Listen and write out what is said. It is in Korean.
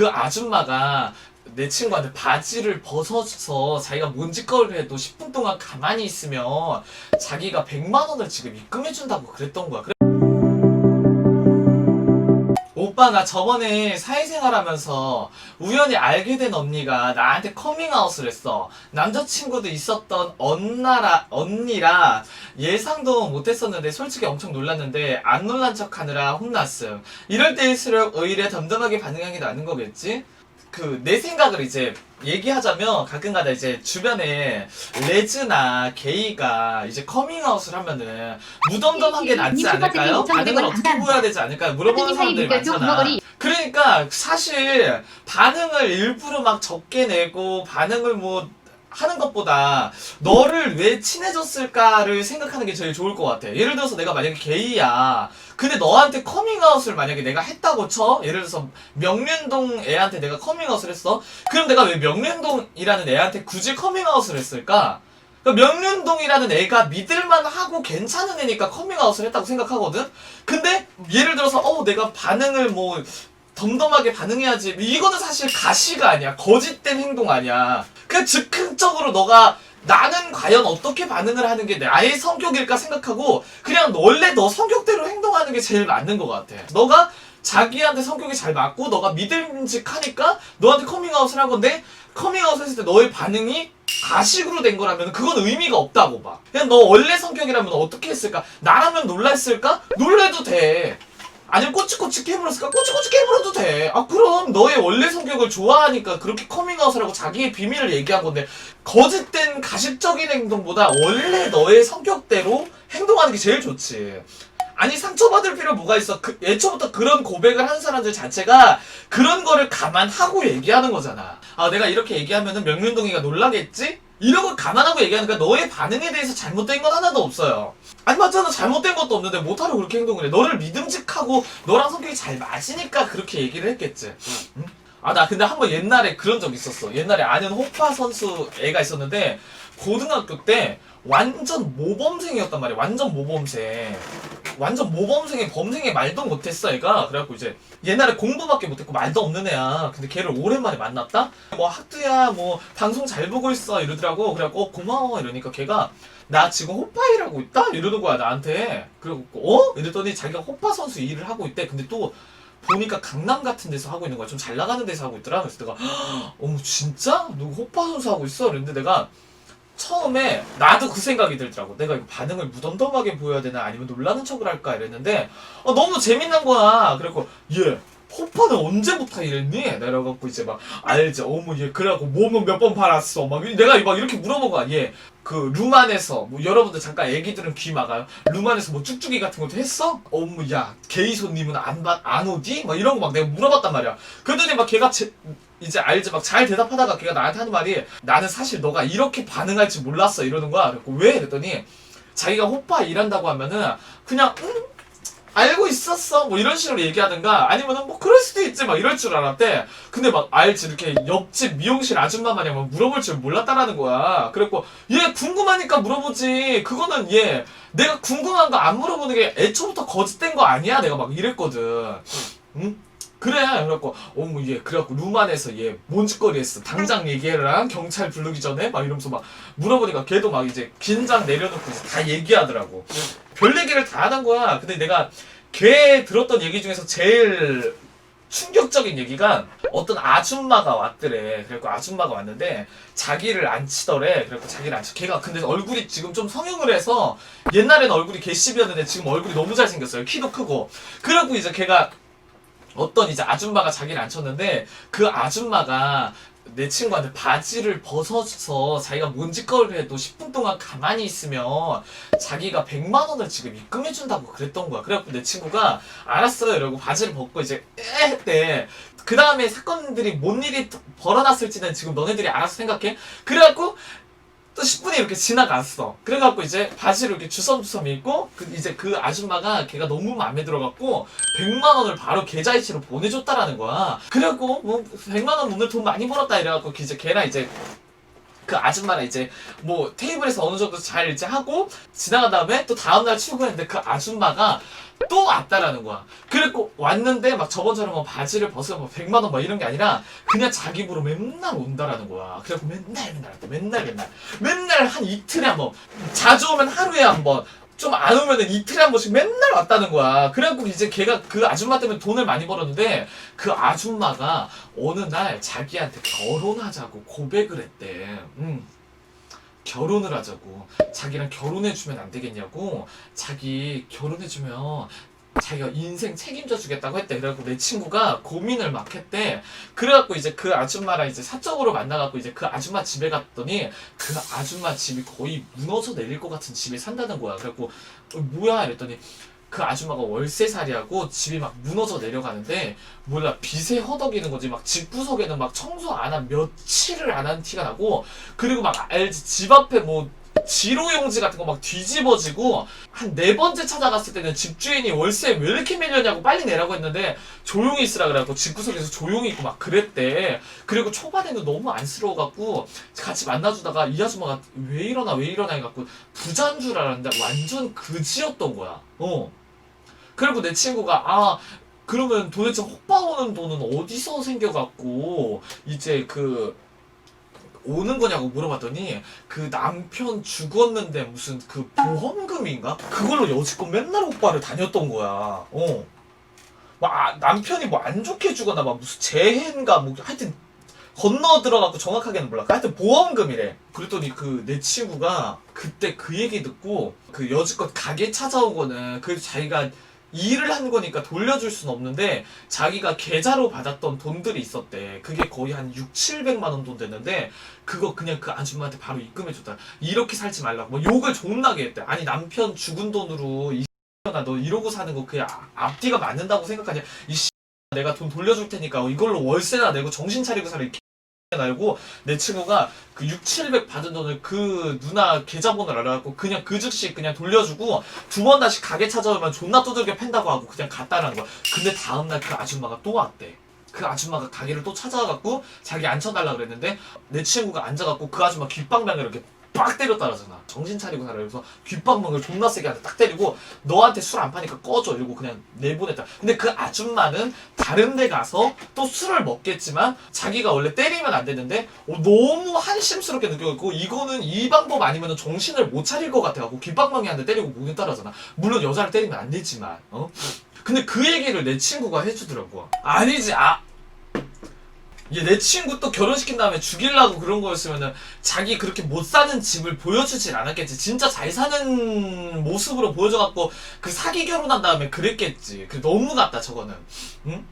그 아줌마가 내 친구한테 바지를 벗어서 자기가 뭔짓거리를 해도 10분 동안 가만히 있으면 자기가 100만 원을 지금 입금해준다고 그랬던 거야. 오빠 나 저번에 사회생활 하면서 우연히 알게 된 언니가 나한테 커밍아웃을 했어. 남자친구도 있었던 언나라, 언니라 예상도 못했었는데 솔직히 엄청 놀랐는데 안 놀란 척 하느라 혼났음. 이럴 때일수록 오히려 덤덤하게 반응하는 게 나는 거겠지? 그 내 생각을 이제 얘기하자면 가끔가다 이제 주변에 레즈나 게이가 이제 커밍아웃을 하면은 무덤덤한 게 낫지 않을까요? 반응을 어떻게 보여야 되지 않을까요? 물어보는 사람들이 많잖아. 그러니까 사실 반응을 일부러 막 적게 내고 반응을 뭐 하는 것보다 너를 왜 친해졌을까를 생각하는 게 제일 좋을 것 같아. 예를 들어서 내가 만약에 게이야. 근데 너한테 커밍아웃을 만약에 내가 했다고 쳐? 예를 들어서 명륜동 애한테 내가 커밍아웃을 했어? 그럼 내가 왜 명륜동이라는 애한테 굳이 커밍아웃을 했을까? 그러니까 명륜동이라는 애가 믿을만 하고 괜찮은 애니까 커밍아웃을 했다고 생각하거든? 근데 예를 들어서 어 내가 반응을 뭐 덤덤하게 반응해야지 이거는 사실 가시가 아니야 거짓된 행동 아니야 그냥 즉흥적으로 너가 나는 과연 어떻게 반응을 하는 게 나의 성격일까 생각하고 그냥 원래 너 성격대로 행동하는 게 제일 맞는 것 같아. 너가 자기한테 성격이 잘 맞고 너가 믿음직하니까 너한테 커밍아웃을 한 건데 커밍아웃 했을 때 너의 반응이 가식으로 된 거라면 그건 의미가 없다고 봐. 그냥 너 원래 성격이라면 어떻게 했을까? 나라면 놀랐을까? 놀래도 돼 아니면 꼬치꼬치 깨물었을까? 꼬치꼬치 깨물어도 돼. 아, 그럼 너의 원래 성격을 좋아하니까 그렇게 커밍아웃을 하고 자기의 비밀을 얘기한 건데, 거짓된 가식적인 행동보다 원래 너의 성격대로 행동하는 게 제일 좋지. 아니, 상처받을 필요 뭐가 있어? 그, 애초부터 그런 고백을 하는 사람들 자체가 그런 거를 감안하고 얘기하는 거잖아. 아, 내가 이렇게 얘기하면은 명륜동이가 놀라겠지? 이런 걸 감안하고 얘기하니까 너의 반응에 대해서 잘못된 건 하나도 없어요. 아니 맞잖아. 잘못된 것도 없는데 못하러 그렇게 행동을 해. 너를 믿음직하고 너랑 성격이 잘 맞으니까 그렇게 얘기를 했겠지. 응? 아나 근데 한 번 옛날에 그런 적 있었어. 옛날에 아는 호파 선수 애가 있었는데 고등학교 때 완전 모범생이었단 말이야. 완전 모범생 완전 모범생의 범생의 말도 못했어 애가. 그래갖고 이제 옛날에 공부밖에 못했고 말도 없는 애야. 근데 걔를 오랜만에 만났다? 뭐 학두야 뭐 방송 잘 보고 있어 이러더라고. 그래갖고 어, 고마워 이러니까 걔가 나 지금 호파일하고 있다? 이러는 거야 나한테. 그리고 어? 이랬더니 자기가 호파 선수 일을 하고 있대. 근데 또 보니까 강남 같은 데서 하고 있는 거야. 좀 잘 나가는 데서 하고 있더라. 그래서 내가 어머 진짜? 너 호파 선수 하고 있어? 그랬는데 내가 처음에 나도 그 생각이 들더라고. 내가 이거 반응을 무덤덤하게 보여야 되나 아니면 놀라는 척을 할까 이랬는데 어, 너무 재밌는 거야. 그래갖고 얘 호파는 언제부터 이랬니? 내려갖고 이제 막 알지. 어머 얘 그래갖고 몸은 몇 번 팔았어. 막 내가 막 이렇게 물어보고 얘그 루만에서 뭐 여러분들 잠깐 애기들은 귀 막아요. 루만에서 뭐 쭉쭉이 같은 것도 했어? 어머 야 게이 손님은 안, 받- 안 오디? 막 이런 거 막 내가 물어봤단 말이야. 그랬더니 막 걔가 제, 이제 알지 막 잘 대답하다가 걔가 나한테 하는 말이 나는 사실 너가 이렇게 반응할 줄 몰랐어 이러는 거야. 그래고 왜? 그랬더니 자기가 호빠 일한다고 하면은 그냥 응? 알고 있었어 뭐 이런 식으로 얘기하든가 아니면은 뭐 그럴 수도 있지 막 이럴 줄 알았대 근데 막 알지 이렇게 옆집 미용실 아줌마 마냥 막 물어볼 줄 몰랐다라는 거야 그래갖고 얘 궁금하니까 물어보지 그거는 얘 내가 궁금한 거 안 물어보는 게 애초부터 거짓된 거 아니야 내가 막 이랬거든 응? 그래 그래갖고 어머 얘 그래갖고 루만에서 얘 뭔 짓거리 했어 당장 얘기해라 경찰 부르기 전에 막 이러면서 막 물어보니까 걔도 막 이제 긴장 내려놓고 이제 다 얘기하더라고 별 얘기를 다 하는 거야 근데 내가 걔 들었던 얘기 중에서 제일 충격적인 얘기가 어떤 아줌마가 왔더래. 그래갖고 아줌마가 왔는데 자기를 안 치더래. 그래갖고 자기를 안 치. 걔가 근데 얼굴이 지금 좀 성형을 해서 옛날에는 얼굴이 개씹이었는데 지금 얼굴이 너무 잘생겼어요. 키도 크고. 그래갖고 이제 걔가 어떤 이제 아줌마가 자기를 안 쳤는데 그 아줌마가 내 친구한테 바지를 벗어서 자기가 뭔 짓거리를 해도 10분 동안 가만히 있으면 자기가 100만 원을 지금 입금해 준다고 그랬던 거야. 그래갖고 내 친구가 알았어요 이러고 바지를 벗고 이제 에 했대. 그 다음에 사건들이 뭔 일이 벌어났을지는 지금 너네들이 알아서 생각해. 그래갖고 또 10분이 이렇게 지나갔어. 그래갖고 이제 바지를 이렇게 주섬주섬 입고 그 이제 그 아줌마가 걔가 너무 마음에 들어갖고 100만 원을 바로 계좌이체로 보내줬다라는 거야. 그래갖고 뭐 100만 원 오늘 돈 많이 벌었다 이래갖고 이제 걔랑 이제 그 아줌마랑 이제 뭐 테이블에서 어느 정도 잘 이제 하고 지나간 다음에 또 다음날 출근했는데 그 아줌마가 또 왔다라는 거야. 그리고 왔는데 막 저번처럼 뭐 바지를 벗으면 뭐 100만 원 막 이런 게 아니라 그냥 자기 입으로 맨날 온다라는 거야. 그래갖고 맨날 맨날. 맨날 맨날 맨날 한 이틀에 한 번. 자주 오면 하루에 한 번. 좀 안 오면은 이틀에 한 번씩 맨날 왔다는 거야. 그래갖고 이제 걔가 그 아줌마 때문에 돈을 많이 벌었는데 그 아줌마가 어느 날 자기한테 결혼하자고 고백을 했대. 음. 결혼을 하자고. 자기랑 결혼해주면 안 되겠냐고. 자기 결혼해주면 자기가 인생 책임져 주겠다고 했대. 그래갖고 내 친구가 고민을 막 했대. 그래갖고 이제 그 아줌마랑 이제 사적으로 만나갖고 이제 그 아줌마 집에 갔더니 그 아줌마 집이 거의 무너져 내릴 것 같은 집에 산다는 거야. 그래갖고 어, 뭐야 이랬더니 그 아줌마가 월세살이하고 집이 막 무너져 내려가는데 몰라 빚에 허덕이는 거지 막 집 구석에는 막 청소 안 한 며칠을 안 한 티가 나고 그리고 막 알지 집 앞에 뭐 지로용지 같은 거 막 뒤집어지고 한 네 번째 찾아갔을 때는 집주인이 월세 왜 이렇게 밀렸냐고 빨리 내라고 했는데 조용히 있으라 그래갖고 집구석에서 조용히 있고 막 그랬대. 그리고 초반에는 너무 안쓰러워갖고 같이 만나주다가 이 아줌마가 왜 이러나 왜 이러나 해갖고 부자인 줄 알았는데 완전 그지였던 거야. 어. 그리고 내 친구가 아 그러면 도대체 혹바오는 돈은 어디서 생겨갖고 이제 그 오는 거냐고 물어봤더니 그 남편 죽었는데 무슨 그 보험금인가? 그걸로 여지껏 맨날 오빠를 다녔던 거야. 어. 막 아, 남편이 뭐 안 좋게 죽었나 봐. 무슨 재해인가 뭐 하여튼 건너 들어갖고 정확하게는 몰라. 하여튼 보험금이래. 그랬더니 그 내 친구가 그때 그 얘기 듣고 그 여지껏 가게 찾아온 거는 그래도 자기가 일을 한 거니까 돌려줄 순 없는데 자기가 계좌로 받았던 돈들이 있었대. 그게 거의 한 6, 700만 원 돈 됐는데 그거 그냥 그 아줌마한테 바로 입금해 줬다. 이렇게 살지 말라고. 뭐 욕을 존나게 했대. 아니 남편 죽은 돈으로 이 X나 너 이러고 사는 거 그냥 아- 앞뒤가 맞는다고 생각하냐. 이 내가 돈 돌려줄 테니까 이걸로 월세나 내고 정신 차리고 살아. 이 알고 내 친구가 그 6, 700 받은 돈을 그 누나 계좌번호를 알아갖고 그냥 그 즉시 그냥 돌려주고 두 번 다시 가게 찾아오면 존나 두들겨 팬다고 하고 그냥 갔다라는 거야. 근데 다음날 그 아줌마가 또 왔대. 그 아줌마가 가게를 또 찾아와갖고 자기 앉혀달라 그랬는데 내 친구가 앉아갖고 그 아줌마 귓방망이를 이렇게 빡 때렸다라잖아. 정신 차리고 살아. 그래서 귓방망이를 존나 세게 한테 딱 때리고 너한테 술 안 파니까 꺼져 이러고 그냥 내보냈다. 근데 그 아줌마는 다른 데 가서 또 술을 먹겠지만 자기가 원래 때리면 안 되는데 어, 너무 한심스럽게 느껴갖고 이거는 이 방법 아니면 정신을 못 차릴 것 같아갖고 귓방망이 한대 때리고 목이 따라잖아. 물론 여자를 때리면 안 되지만 어? 근데 그 얘기를 내 친구가 해주더라고. 아니지 아 얘내 친구 또 결혼시킨 다음에 죽이려고 그런 거였으면은 자기 그렇게 못 사는 집을 보여주질 않았겠지. 진짜 잘 사는 모습으로 보여줘갖고 그 사기 결혼한 다음에 그랬겠지. 그 너무 같다 저거는. 응?